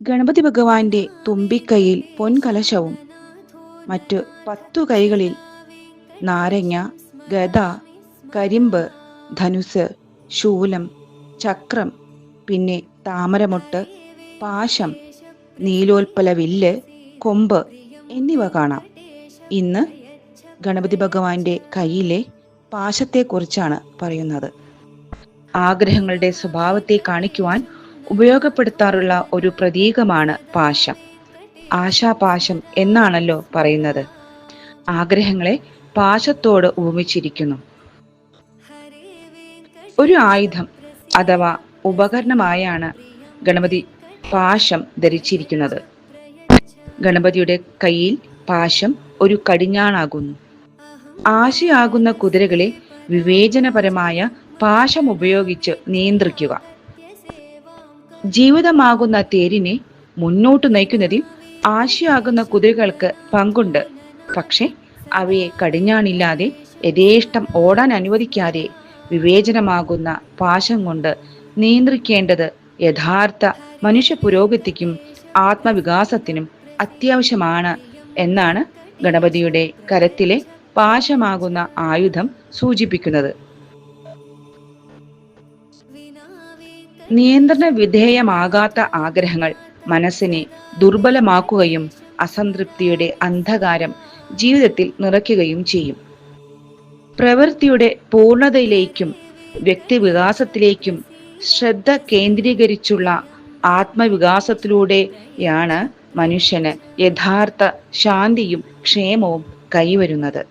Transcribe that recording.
ഗണപതി ഭഗവാന്റെ തുമ്പിക്കൈയിൽ പൊൻകലശവും മറ്റു പത്തു കൈകളിൽ നാരങ്ങ ഗദ കരിമ്പ് ധനുസ് ശൂലം ചക്രം പിന്നെ താമരമൊട്ട് പാശം നീലോൽപ്പല വില്ല് കൊമ്പ് എന്നിവ കാണാം. ഇന്ന് ഗണപതി ഭഗവാന്റെ കയ്യിലെ പാശത്തെക്കുറിച്ചാണ് പറയുന്നത്. ആഗ്രഹങ്ങളുടെ സ്വഭാവത്തെ കാണിക്കുവാൻ ഉപയോഗപ്പെടുത്താറുള്ള ഒരു പ്രതീകമാണ് പാശം. ആശാപാശം എന്നാണല്ലോ പറയുന്നത്. ആഗ്രഹങ്ങളെ പാശത്തോട് ഉപമിച്ചിരിക്കുന്നു. ഒരു ആയുധം അഥവാ ഉപകരണമായാണ് ഗണപതി പാശം ധരിച്ചിരിക്കുന്നത്. ഗണപതിയുടെ കയ്യിൽ പാശം ഒരു കടിഞ്ഞാണാകുന്നു. ആശയാകുന്ന കുതിരകളെ വിവേചനപരമായ പാശം ഉപയോഗിച്ച് നിയന്ത്രിക്കുക. ജീവിതമാകുന്ന തേരിനെ മുന്നോട്ട് നയിക്കുന്നതിൽ ആശയാകുന്ന കുതിരകൾക്ക് പങ്കുണ്ട്. പക്ഷേ അവയെ കടിഞ്ഞാണില്ലാതെ യഥേഷ്ടം ഓടാൻ അനുവദിക്കാതെ വിവേചനമാകുന്ന പാശം കൊണ്ട് നിയന്ത്രിക്കേണ്ടത് യഥാർത്ഥ മനുഷ്യ പുരോഗതിക്കും ആത്മവികാസത്തിനും അത്യാവശ്യമാണ് എന്നാണ് ഗണപതിയുടെ കരത്തിലെ പാശമാകുന്ന ആയുധം സൂചിപ്പിക്കുന്നത്. നിയന്ത്രണ വിധേയമാകാത്ത ആഗ്രഹങ്ങൾ മനസ്സിനെ ദുർബലമാക്കുകയും അസംതൃപ്തിയുടെ അന്ധകാരം ജീവിതത്തിൽ നിറയ്ക്കുകയും ചെയ്യും. പ്രവൃത്തിയുടെ പൂർണതയിലേക്കും വ്യക്തിവികാസത്തിലേക്കും ശ്രദ്ധ കേന്ദ്രീകരിച്ചുള്ള ആത്മവികാസത്തിലൂടെയാണ് മനുഷ്യന് യഥാർത്ഥ ശാന്തിയും ക്ഷേമവും കൈവരുന്നത്.